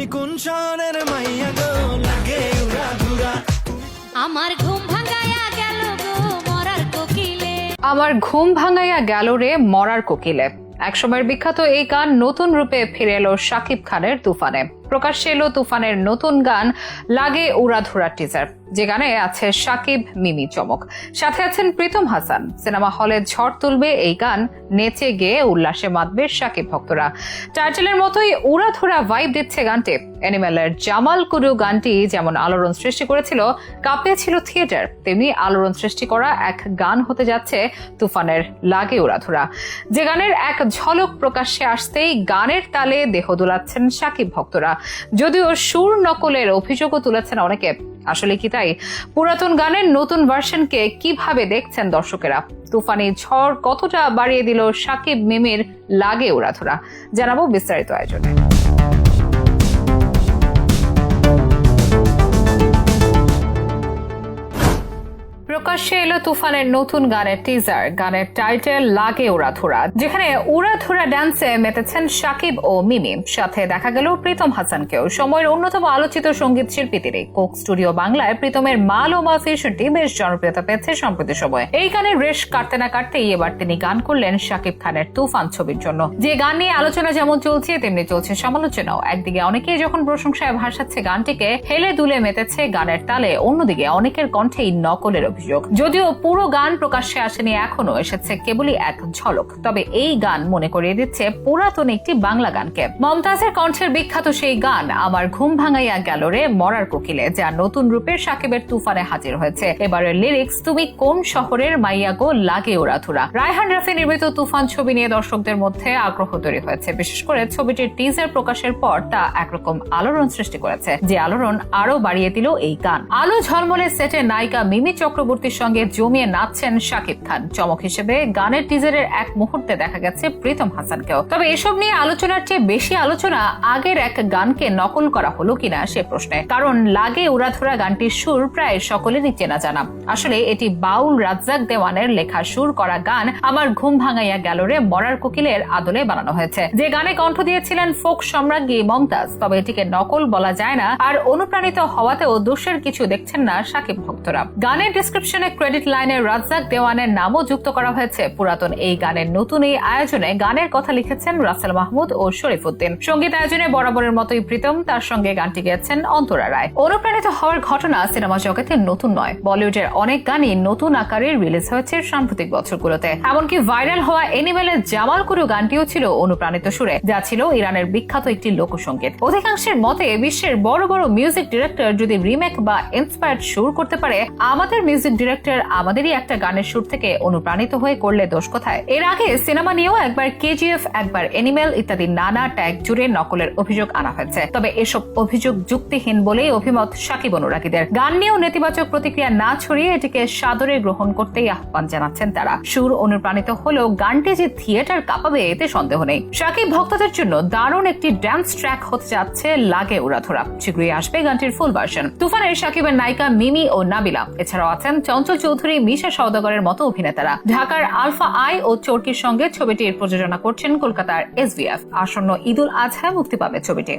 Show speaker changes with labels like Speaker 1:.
Speaker 1: তুমি কোন শহরের মাইয়া গো? লাগে উড়া
Speaker 2: আমার ঘুম ভাঙায়া গেল গো মরার কোকিলে।
Speaker 3: আমার ঘুম ভাঙাইয়া গেল রে মরার কোকিলে। একসময়ের বিখ্যাত এই গান নতুন রূপে ফিরে এলো শাকিব খানের তুফানে। প্রকাশ্যে এলো তুফানের নতুন গান লাগে উড়াধুরা টিজার যে গানে আছে সাকিব মিমি চমক। সাথে আছেন প্রীতম হাসান। সিনেমা হলে ঝড় তুলবে এই গান, নেচে গেয়ে উল্লাসে মাতবে সাকিব ভক্তরা। টাইটেলের মতোই উড়াধুরা ভাইব দিচ্ছে গানটি। অ্যানিমেলের জামাল কুরু গানটি যেমন আলোড়ন সৃষ্টি করেছিল, কাঁপিয়েছিল থিয়েটার তেমনি আলোড়ন সৃষ্টি করা এক গান হতে যাচ্ছে তুফানের লাগে উড়াধুরা। যে গানের এক ঝলক প্রকাশ্যে আসতেই গানের তালে দেহ দোলাচ্ছেন সাকিব ভক্তরা। যদিও সুর নকলের অভিযোগও তুলেছেন অনেকে। আসলে কি তাই? পুরাতন গানের নতুন ভার্সনকে কীভাবে দেখছেন দর্শকেরা? তুফানি ঝড় কতটা বাড়িয়ে দিল সাকিব মিমির লাগে উড়াধুরা জানাব বিস্তারিত আয়োজনে। প্রকাশ্যে এলো তুফানের নতুন গানের টিজার গানের টাইটেল লাগে উড়াধুরা যেখানে উড়াধুরা ডান্সে মেতেছেন সাকিব ও মিমি। সাথে দেখা গেল প্রীতম হাসানকেও। সময়ের অন্যতম আলোচিত সংগীত শিল্পী তিনি। কোক স্টুডিও বাংলায় প্রীতমের মাল ও মা বেশ জনপ্রিয়তা পেয়েছে সম্প্রতি সময়ে। এই গানের রেশ কাটতে না কাটতেই এবার তিনি গান করলেন সাকিব খানের তুফান ছবির জন্য। যে গান নিয়ে আলোচনা যেমন চলছে, তেমনি চলছে সমালোচনাও। একদিকে অনেকেই যখন প্রশংসায় ভাসাচ্ছে গানটিকে, হেলে দুলে মেতেছে গানের তালে। অন্যদিকে অনেকের কণ্ঠেই নকলের অভিযোগ। যদিও পুরো গান প্রকাশ্যে আসেনি এখনও এসেছে কেবলই এক ঝলক। তবে এই গান মনে করিয়ে দিচ্ছে পুরাতন একটি বাংলা গানকে। মমতাজের কণ্ঠের বিখ্যাত সেই গান, আমার ঘুম ভাঙাইয়া গেল রে মরার কোকিলে যা নতুন রূপের সাকিবের তুফানে হাজির হয়েছে। এবারের লিরিক্স তুমি কোন শহরের মাইয়া গো, লাগে ওরাথুরা রায়হান রাফি নির্মিত তুফান ছবি নিয়ে দর্শকদের মধ্যে আগ্রহ তৈরি হয়েছে। বিশেষ করে ছবিটির টিজার প্রকাশের পর তা একরকম আলোড়ন সৃষ্টি করেছে, যে আলোড়ন আরও বাড়িয়ে দিল এই গান। আলো ঝলমলে সেটে নায়িকা মিমি চক্রবর্তীর সঙ্গে জমিয়ে নাচছেন শাকিব খান। চমক হিসেবে গানের টিজারের এক মুহূর্তে দেখা গেছে প্রীতম হাসানকেও। তবে এসব নিয়ে আলোচনার চেয়ে বেশি আলোচনা আগের এক গানকে নকল করা হলো কিনা সে প্রশ্নে। কারণ লাগে উড়াধুরা গানটির সুর প্রায় সকলেরই চেনা জানা। আসলে এটি বাউল রাজ্জাক দেওয়ানের লেখা সুর করা গান আমার ঘুম ভাঙাইয়া গেল রে মরার কোকিলের আদলে বানানো হয়েছে। যে গানে কণ্ঠ দিয়েছিলেন ফোক সম্রাজ্ঞী মমতাজ, তবে এটিকে নকল বলা যায় না। আর অনুপ্রাণিত হওয়াতেও দোষের কিছু দেখছেন না সাকিব ভক্তরা। গানের ডিসক্রিপশনে ক্রেডিট লাইনে রাজ্জাক দেওয়ানের নামও যুক্ত করা হয়েছে। পুরাতন এই গানের নতুন এই আয়োজনে গানের কথা লিখেছেন রাসেল মাহমুদ ও শরীফুদ্দিন সংগীত আয়োজনে বরাবরের মতোই প্রীতম, তার সঙ্গে গানটি গেয়েছেন অন্তরা রায়। অনুপ্রাণিত হওয়ার ঘটনা সিনেমা জগতে নতুন নয়। বলিউডের অনেক গানই নতুন আকারে রিলিজ হয়েছে সাম্প্রতিক বছরগুলোতে। এমনকি ভাইরাল হওয়া এনিমেলের জামাল কুরু গানটিও ছিল অনুপ্রাণিত সুরে, যা ছিল ইরানের বিখ্যাত একটি লোকসঙ্গীত। অধিকাংশের মতে, বিশ্বের বড় বড় মিউজিক ডিরেক্টর যদি রিমেক বা ইন্সপায়ার্ড সুর করতে পারে, আমাদের মিউজিক ডিরেক্টর আমাদেরই একটা গানের সুর থেকে অনুপ্রাণিত হয়ে করলে দোষ কোথায়? এর আগে সিনেমা নিয়েও একবার কেজিএফ একবার এনিমেল ইত্যাদি নানা ট্যাগ জুড়ে নকলের অভিযোগ আনা হয়েছে। তবে এসব অভিযোগ যুক্তিহীন বলেই অভিমত সাকিব অনুরাগীদের। গান নিয়েও নেতিবাচক প্রতিক্রিয়া না ছড়িয়ে এটিকে সাদরে গ্রহণ করতেই আহ্বান জানাচ্ছেন তারা। সুর অনুপ্রাণিত হলেও গানটি যে থিয়েটার কাঁপাবে, এতে সন্দেহ নেই। সাকিব ভক্তদের জন্য দারুণ একটি ড্যান্স ট্র্যাক হতে যাচ্ছে লাগে উড়াধরা। শীঘ্রই আসবে গানটির ফুল ভার্সন তুফানের সাকিবের নায়িকা মিমি ও নাবিলা। এছাড়াও আছেন চঞ্চল চৌধুরী, মিশা সওদাগরের মতো অভিনেতারা। ঢাকার আলফা আই ও চরকির সঙ্গে ছবিটির প্রযোজনা করছেন কলকাতার এসভিএফ আসন্ন ঈদুল আজহায় মুক্তি পাবে ছবিটি।